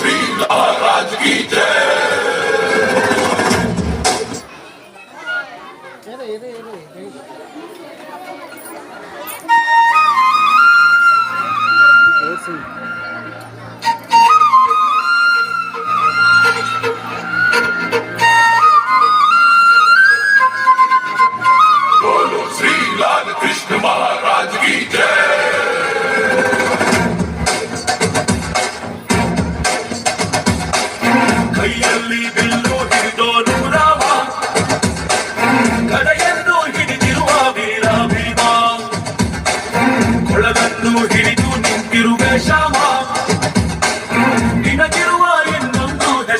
Trinidad.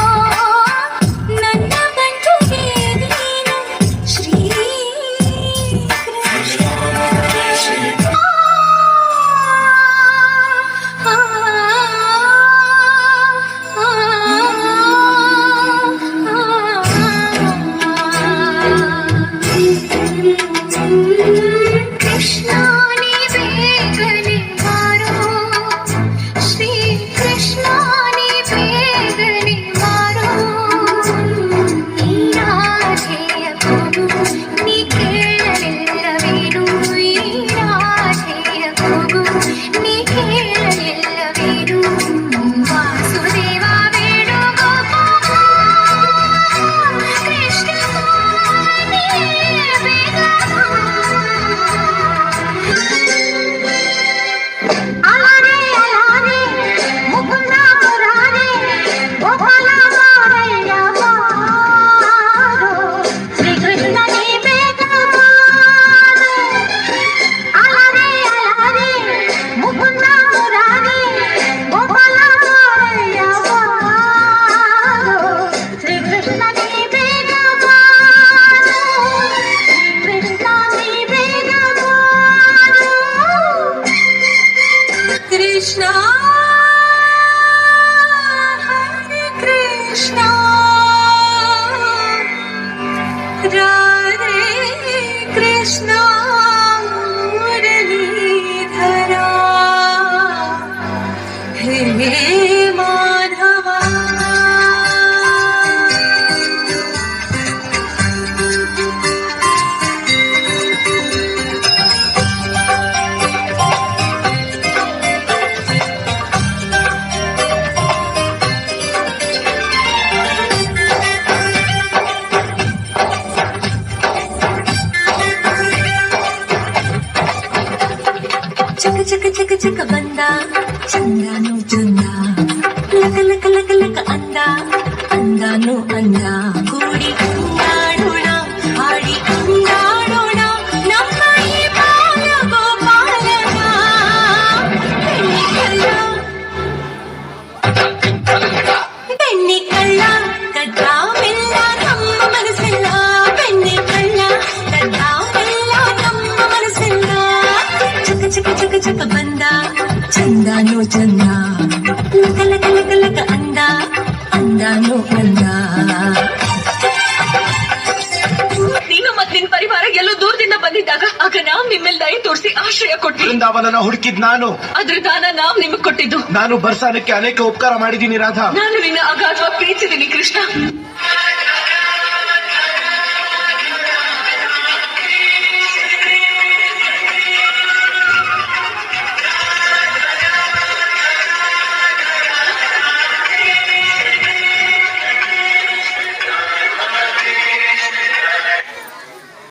Oh Krishna. చక చక బందా చందాను చందా లక లక లక లక అందా అందాను అందా ನೀನು ಮತ್ ನಿನ್ ಪರಿವಾರ ಎಲ್ಲೋ ದೂರದಿಂದ ಬಂದಿದ್ದಾಗ ಆಗ ನಾವ್ ನಿಮ್ಮೆಲ್ ದಯ ತೋರಿಸಿ ಆಶ್ರಯ ಕೊಟ್ಟಿ ಬೃಂದಾವನನ ಹುಡುಕಿದ್ ನಾನು ಅದ್ರ ದಾನ ನಾವ್ ನಿಮ್ಗೆ ಕೊಟ್ಟಿದ್ದು ನಾನು ಬರ್ಸಾನಕ್ಕೆ ಅನೇಕ ಉಪಕಾರ ಮಾಡಿದ್ದೀನಿ ರಾಧಾ ನಾನು ನಿನ್ನ ಅಗಾಧವಾಗಿ ಪ್ರೀತಿದ್ದೀನಿ ಕೃಷ್ಣ